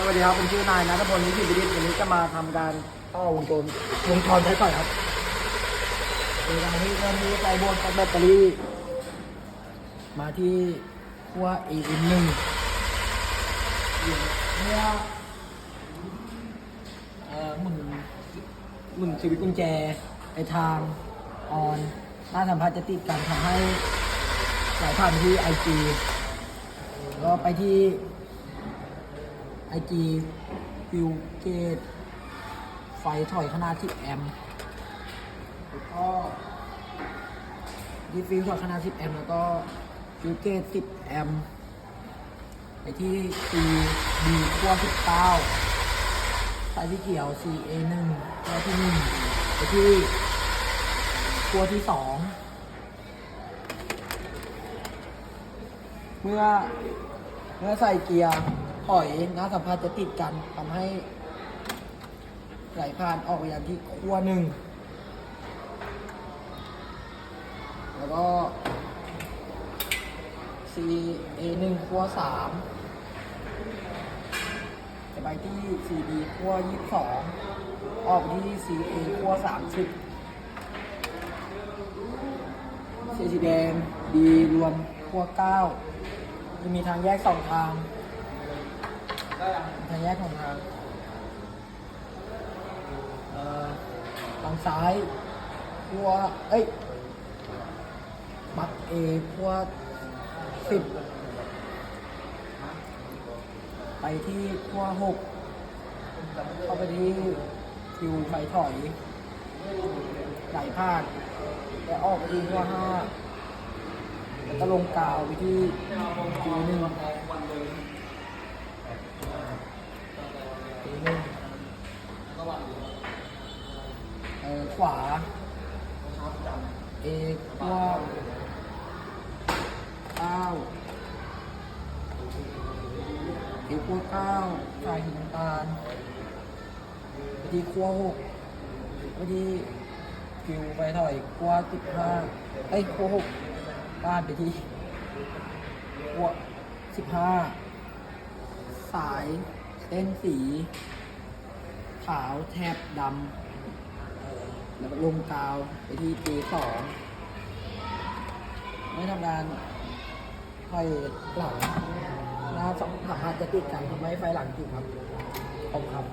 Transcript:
สวัสดีครับผมชื่อนายนัทพลนิติวิริตวันนี้จะมาทำการต่อวงจรวงจรใช้ก่อนครับโดยการที่เริ่มที่ไฟบนกับแบตเตอรี่ มาที่ขั้ว AM หนึ่งเมื่อเอ่อหมุนหมุนสวิตช์กุญแจในทางออนหน้าสัมผัสจะติดกันทำให้ไหลผ่านไปที่ IG แล้วก็ไปที่ ไอจีฟิวเกต ไฟถอยขนาด10แอมป์แล้วก็ดีฟิวถอยขนาด10แอมป์แล้วก็ฟิวเกต10แอมป์ไปที่ C D ขั้ว19สายที่เกี่ยว C A 1 ขั้วที่1ไปที่ขั้วที่ 2 เมื่อเมื่อใส่เกียร์ ถอยน้าสัมผัสจะติดกันทำให้ไหลผ่านออกไปยังที่ขั้วหนึ่ง แล้วก็ C A หนึ่งขั้วสามจะไปที่ C D ขั้วยี่สองออกไปที่ C A ขั้วสามสิบสีสีแดง D รวมขั้วเก้าจะมีทางแยกสองทาง ทางแยกของทางเอ่อทางซ้ายพัวเอ้ยบักเอพัวสิบไปที่พัวหกเข้าไปที่คิวไฟถอยไหลพลาดแล้วออกไปที่พัวห้าแล้วก็ลงกาวไปที่ทีหนึ่งทีหนึ่ง เออขวาเอขวาเก้าเอขวาเก้าสายหินตาลไปที่ขั้วหกไปที่คิวไปถอยขั้วสิบห้าเอ้ขั้วหกบ้านไปที่หัวสิบห้าสาย เส้นสี ขาวแทบดำแล้วก็ลงกาวไปที่ปีสองไม่ทำงานไฟหลัง หน้าสองสามารถจะติดกันทำให้ไฟหลังติดครับขอบครับ